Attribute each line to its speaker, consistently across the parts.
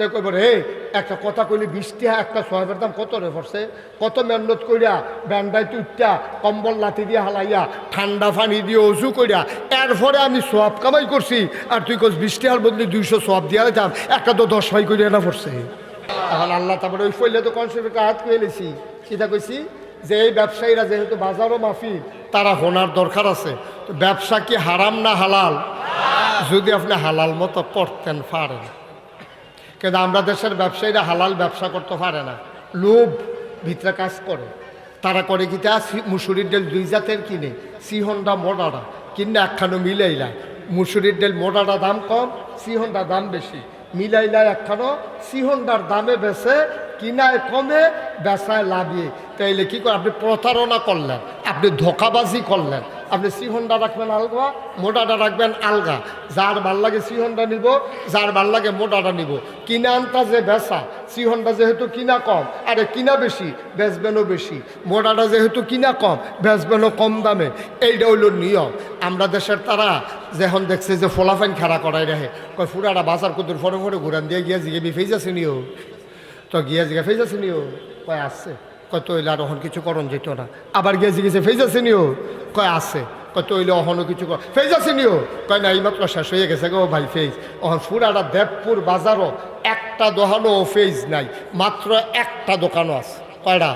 Speaker 1: তো কইব, রে, একটা কথা কইলি, বৃষ্টি হ্যাঁ একটা সোয়াবের দাম কত রে পড়ছে কত মেহনত কইরা ব্যান্ডাই তুইটা কম্বল লাথি দিয়ে হালাইয়া, ঠান্ডা পানি দিয়ে অজু কইরা, এরপরে আমি সোয়াব কামাই করছি, আর তুই কোস বৃষ্টি আর বদলে দুইশো সোয়াব দিয়া যাম একটা তো দশ ছয় কইরা না পড়ছে এখন আল্লাহ তারপরে ওই ফইলে তো কনসেপ্ট হাত কইলেছি সেটা কইছি? যে এই ব্যবসায়ীরা যেহেতু বাজারও মাফি তারা হোনার দরকার আছে। তো ব্যবসা কি হারাম না হালাল? যদি আপনি হালাল মতো করতেন পারেন। কিন্তু আমরা দেশের ব্যবসায়ীরা হালাল ব্যবসা করতে পারে না। লোভ ভিতরে কাজ করে। তারা করে কি তা? মুসুরির ডেল দুই জাতের কিনে। সিহন্ডা মোডাটা কিনে একখানো মিলাইলা। মুসুরির ডেল মোডাটা দাম কম সিহন্ডা দাম বেশি। মিলাইলা একখানো সিহন্ডার দামে বেছে কিনায় কমে, বেচায় লাভিয়ে তাইলে কি করে আপনি প্রতারণা করলেন, আপনি ধোকাবাজি করলেন। আপনি সিহন্ডা রাখবেন আলগা, মোটাটা রাখবেন আলগা। যার ভালো লাগে সিহন্ডা নিব, যার ভালো লাগে মোটাটা নিব। কিনা আনতা যে বেচা সিহন্ডা যেহেতু কিনা কম, আরে কিনা বেশি, বেচবেনও বেশি। মোটাটা যেহেতু কিনা কম, বেচবেনও কম দামে। এইটা হইল নিয়ম। আমরা দেশের তারা যখন দেখছে যে ফলাফাইন খাড়া করাই রাখে কয় ফুরাটা বাজার কুতুর ফরে ফরে ঘুরান দিয়ে গিয়ে জিগে বিফেজ আছে নিও। তো গিয়ে জিগে ফেজ আছে নিও। কয় আসছে কয় তৈলে আর অহন কিছু করণ যেত না। আবার গিয়ে জিগেছে ফেজ আছে নিও। কয় আছে। কয় তৈলে অহনও কিছু কর। ফেজ আছে নিও। কয় না এই এইমাত্র শেষ হয়ে গেছে গো ভাই ফেজ অহন ফুরাটা দেবপুর বাজারও একটা দোকানও ফেজ নাই মাত্র একটা দোকানও আছে। কয়টা?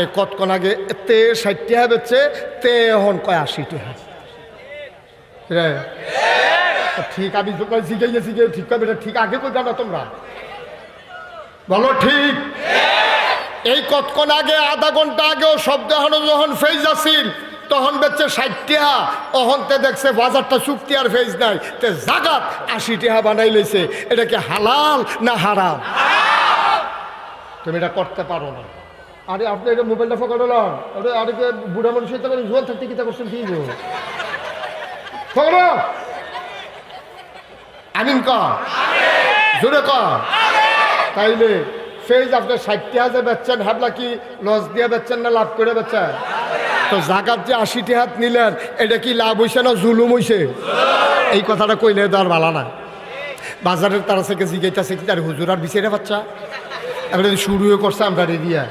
Speaker 1: এই কতক্ষণ আগে তে ষাট টাকা বেচছে তে এখন কয় আশি টাকা রে। ঠিক আমি কয় শিখে গেছি ঠিক কবে ঠিক আগে কই না তোমরা? বলো ঠিক। এই কতক্ষণ আগে, আধা ঘণ্টা আগেও শব্দ এখনও যখন ফেজ আসিল, তখন বেচছে ষাট টিহা। অহনতে দেখছে বাজারটা চুক্তি আর ফেজ নাই। তে জাগাত আশি টিহা বানাই লইছে। এটা কি হালাল না হারাম? তুমি এটা করতে পারো না। আরে, আপনি এটা মোবাইলটা ফকাডলাম আরে আরে কে বুড়া মানুষ হইতে পারে জোয়ান থাকতে কিতা করছেন কি আমিন ক জোরে ক তাইলে ফেজ আপনি ষাটটি হাজার বেচছেন হাবলা কি লস দিয়ে বেচছেন না, লাভ করে বেচছেন? তো জাগাত যে আশিটি হাত নিলেন, এটা কি লাভ হইছে না জুলুম হইছে? এই কথাটা কইলে তো আর ভালো না বাজারের তারা থেকে জিগাইতেছে কি তার হুজুর আর বিচারে বাচ্চা এবারে শুরুও করছে, আমরা রেডিয়া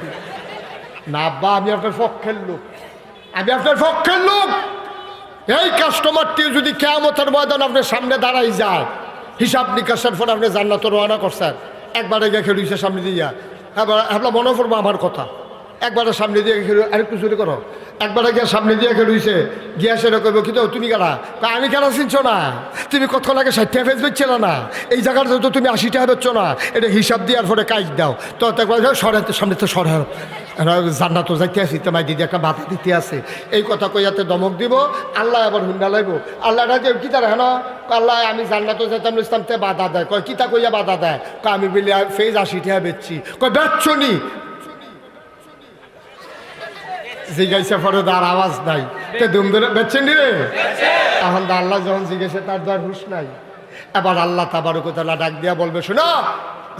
Speaker 1: না, আব্বা, আমি আপনার পক্ষের লোক। আমি আপনার পক্ষের লোক। এই কাস্টমারটি যদি কেমতের ময়দান আপনার সামনে দাঁড়াই যায়, হিসাব নিকাশের পর আপনি জান্নাত রওনা করছেন। একবারে গিয়ে খেলুইছে সামনে দিয়া এবার আপনার মনে পড়ব আমার কথা। একবারে সামনে দিয়ে খেলু, আরেকটু চুরি করো। একবারে গিয়ে সামনে দিয়ে খেলুইছে গিয়া সেটা কইব কিন্তু তুমি কারা? তা আমি কেন চিনছো না? তুমি কত আগে ষাট টাকা ফেস বেচছিল না? এই জায়গাটা তো তুমি আশিটা টাকা বেচছো না। এটা হিসাব দিয়ে আর পরে কাজ দাও। তো একবার সরে, সামনে তো সরে জান্নাত যাইতে আসি তোমায় দিদি একটা বাধা দিতে আছে। এই কথা কইয়াতে দমক দিব, আল্লাহ আবার হুন্ডা লাইব। আল্লাহ রাজে কি তার হেন? আল্লাহ, আমি জান্নাত যাইতাম ইসলাম তে বাধা দেয়। কয় কিতা কইয়া বাধা দেয়? কয়, আমি বলি ফেজ আশি টাকা বেচছি। কয় বেচছো নি জিজ্ঞাসা পরে তার আওয়াজ নাই। তে দুম ধরে বেচছেন নি রে? এখন তো আল্লাহ যখন জিজ্ঞাসা, তার তো আর হুশ নাই। এবার আল্লাহ তাবারকতালা ডাক দিয়া বলবে, শোনো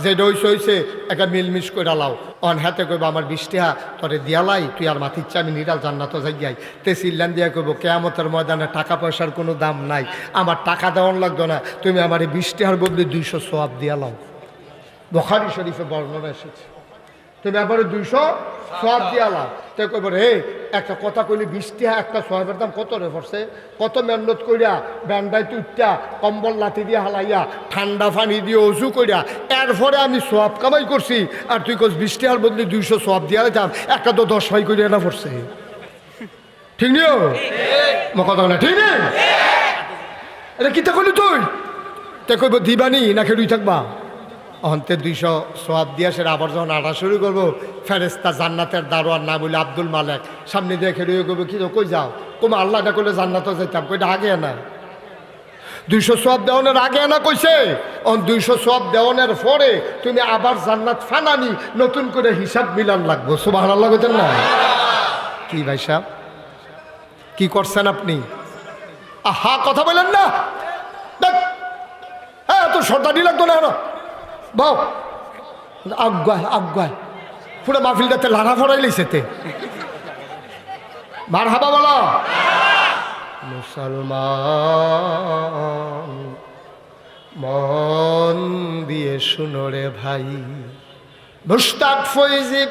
Speaker 1: যে ডইস হইছে একটা মিলমিশ করে লাও। অন হাতে কইব, আমার বৃষ্টিহা তোরে দিয়ালাই তুই আর মাথির আমি নিরাল জান্নাত যাই তে সিল্লান দিয়া কইব, কেয়ামতের ময়দানে টাকা পয়সার কোনো দাম নাই। আমার টাকা দেওয়ার লাগতো না, তুমি আমার এই বৃষ্টিহার বদলে দুইশো সোয়াব দিয়ালাও বখারি শরীফে বর্ণনা এসেছে। তুমি ব্যাপারে দুইশো সব দিয়ালাম তো কইব রে একটা কথা কইলি বৃষ্টি একটা সোয়াবের দাম কত রে পড়ছে? কত মেহনত করিয়া ব্যান্ডাই তুইটা কম্বল লাথি দিয়ে হালাইয়া ঠান্ডা পানি দিয়ে উঁচু করিয়া এরপরে আমি সোয়াব কামাই করছি আর তুই কোস বৃষ্টি আর বদলে দুইশো সোয়াব দিয়া যাম একটা তো দশ ভাই করিয়া না পড়ছে। ঠিক নিও কথা না? ঠিক। নেই এটা কিতা করলি তুই? তে কইব দিবানি না খেলুই থাকবা? অন্তে দুইশো সোয়াব দিয়ে সেটা আবার যখন আটা শুরু করব ফেরেস্তা জান্নাতের দারোয়ার নাম বলে আব্দুল মালেক। সামনে দিয়ে খেলে করব কি কই যাও? কম আল্লাহ না করলে জান্নাতও যেতাম কইটা, আগে না দুইশো সোয়াব দেওয়ানের আগে না কইছে? অন দুইশো সোয়াব দেওয়ানের পরে তুমি আবার জান্নাত ফানানি, নতুন করে হিসাব মিলান লাগবো। সুবাহ আল্লাহ কইতেন না? কি ভাই সাহেব? কি করছেন আপনি? আহা, কথা বলেন না। হ্যাঁ তো সর্দারি লাগতো না না বাও। আজ্ঞায় আজ্ঞায় পুরো মাহফিলটাতে লাড়া ফড়াই লিছে তে। মার হাবা বলো। মুসলমান মন দিয়ে শুনো রে ভাই। মুস্তাক ফৈজিব,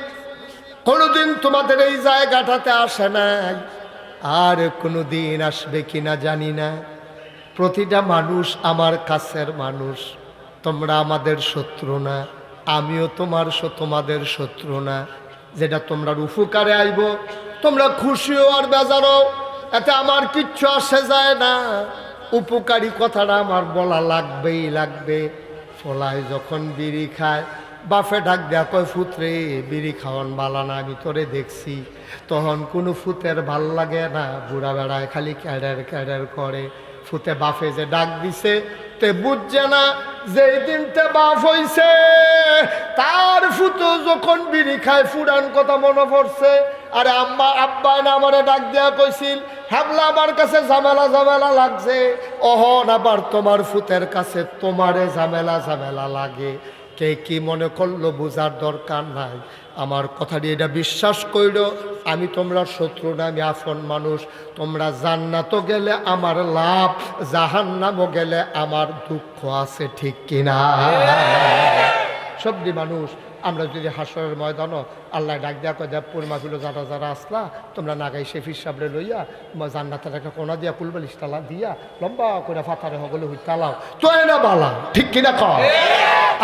Speaker 1: কোনোদিন তোমাদের এই জায়গাটাতে আসে নাই। আর কোনো দিন আসবে কিনা জানি না। প্রতিটা মানুষ আমার কাছের মানুষ। তোমরা আমাদের শত্রু না, আমিও তোমার তোমাদের শত্রু না। যেটা তোমরা উপকারে আইব, তোমরা খুশিও আর বেজারও, এতে আমার কিচ্ছু আসে যায় না। উপকারী কথাটা আমার বলা লাগবেই লাগবে। ফলায় যখন বিড়ি খায় বাফে ডাক দেয়া কয়, ফুতরে, বিড়ি খাওয়ান বালা না, আমি তোরে দেখছি। তখন কোনো ফুতের ভালো লাগে না, বুড়া বেড়ায় খালি ক্যাডার ক্যাডার করে। ফুতে বাফে যে ডাক দিছে, তে বুঝছে না যেই দিনটা বাফ হইছে, তার ফুতো যখন বিড়ি খায়, ফুরান কথা মনে পড়ছে। আরে আম্মা, আব্বা না আমারে ডাক দেয়া কইছিল হ্যাবলা আমার কাছে ঝামেলা ঝামেলা লাগছে। অহন আবার তোমার ফুতের কাছে তোমারে ঝামেলা ঝামেলা লাগে। কে কি মনে করল, বোঝার দরকার নাই। আমার কথা কথাটি এটা বিশ্বাস করিল আমি তোমরা শত্রু না, আমি আফন মানুষ। তোমরা জান্নাতও গেলে আমার লাভ, জাহান্নামও গেলে আমার দুঃখ আছে ঠিক কিনা? সবজি মানুষ আমরা যদি হাসরের ময়দানও আল্লাহ ডাক দেয়া কয় দেব পূর্ণা ফিলো যারা যারা আসলা, তোমরা নাগাই শেফির সাবরে লইয়া জান্নাতের একটা কোনা দিয়া কুলবালিশ তালা দিয়া, লম্বা করে ফাতারে হগলে হুই তালাও। তো না বালা, ঠিক কিনা কর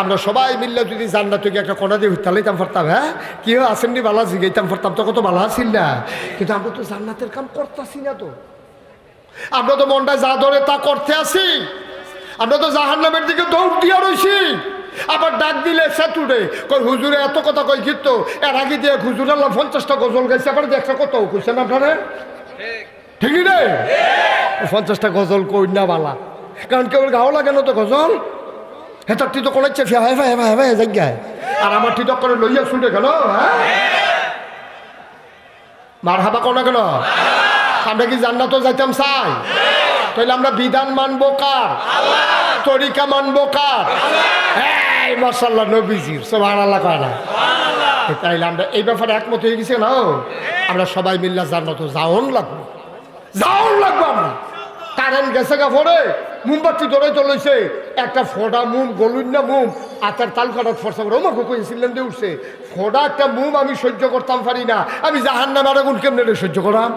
Speaker 1: আমরা সবাই মিললে যদি জান্নাত একটা কোনা দিয়ে হুই তালাইতাম পারতাম হ্যাঁ? কি হয় আসেননি বালা, জিগাইতাম পারতাম তো কত বালা আসিল না? কিন্তু আমরা তো জান্নাতের কাম করতেছি না তো। আমরা তো মনটা যা ধরে তা করতে আসি। আমরা তো জাহান্নামের দিকে দৌড় দিয়া রইছি। আবার ডাক দিলে সেতুরে কই হুজুরে, এত কথা কই কিন্তু এর আগে দিয়ে হুজুর আল্লাহ পঞ্চাশটা গজল গাইছে, আবার দেখছে কত কইছেন আপনারা? ঠিকই রে? পঞ্চাশটা গজল কই না বালা? কারণ কেউ গাও লাগে না তো গজল? হেতার টি তো কোনাচ্ছে ফিয়া ভাই ভাই ভাই ভাই জায়গায় আর আমার টিটক করে লইয়া ছুটে গেল হ্যাঁ? মার হাবা কোনা কেন? আমরা কি জান্নাতও যাইতাম, চাই? তাহলে আমরা বিধান মানবো কার? তরিকা মানবো কার? এই মাসাল্লাহ নবীজির সব আল্লাহ কয় না? তাইলে আমরা এই ব্যাপারে একমত হয়ে গেছি না আমরা সবাই মিল্লা জান্নাত যাওন লাগবো। যাওন লাগবো আমরা। কারেন্ট গেছে গা পরে মোমবাতি ধরে চলেছে একটা ফোটা মুম গলুন না মুম আতার তাল কাটার ফর্সা করে ওমাকে কইছিলেন দিয়ে উঠছে। ফোটা একটা মুম আমি সহ্য করতাম পারি না। আমি জাহান নামের আগুন কেমনে রে সহ্য করাম?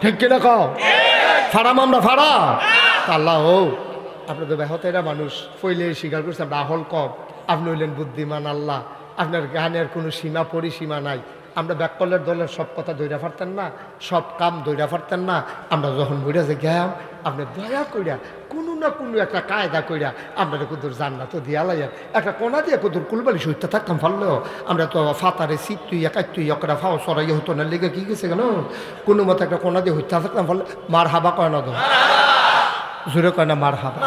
Speaker 1: ঠিক কিনা কও? ফাড়াম আমরা ফাড়া? আল্লাহ ও। আপনার তো ব্যাহতেরা মানুষ। ফইলে স্বীকার করছে, আমরা আহল কম। আপনি হইলেন বুদ্ধিমান আল্লাহ। আপনার জ্ঞানের কোনো সীমা, পরিসীমা নাই। আমরা ব্যাককলের দলের সব কথা দৈরা পারতেন না, সব কাম দৈরা পারতেন না। আমরা যখন বুড়া যে গেলাম আপনি দয়া কইরা, কোনো না কোনো একটা কায়দা কইরা, আমরা কুদুর জান্না তো দিয়া লাইয়া, একটা কোনা দিয়ে কুদুর কুলবালি সইতে থাকতাম পারলেও আমরা তো ফাতারে সিট তুই, একাই তুই একটা ফাও সরাই হতো না। লেগে কি গেছে কেন কোনো মতো একটা কোনা দিয়ে হইতে থাকতাম পারলে মার হাবা কয় না তো? জোরে কয় না মার হাবা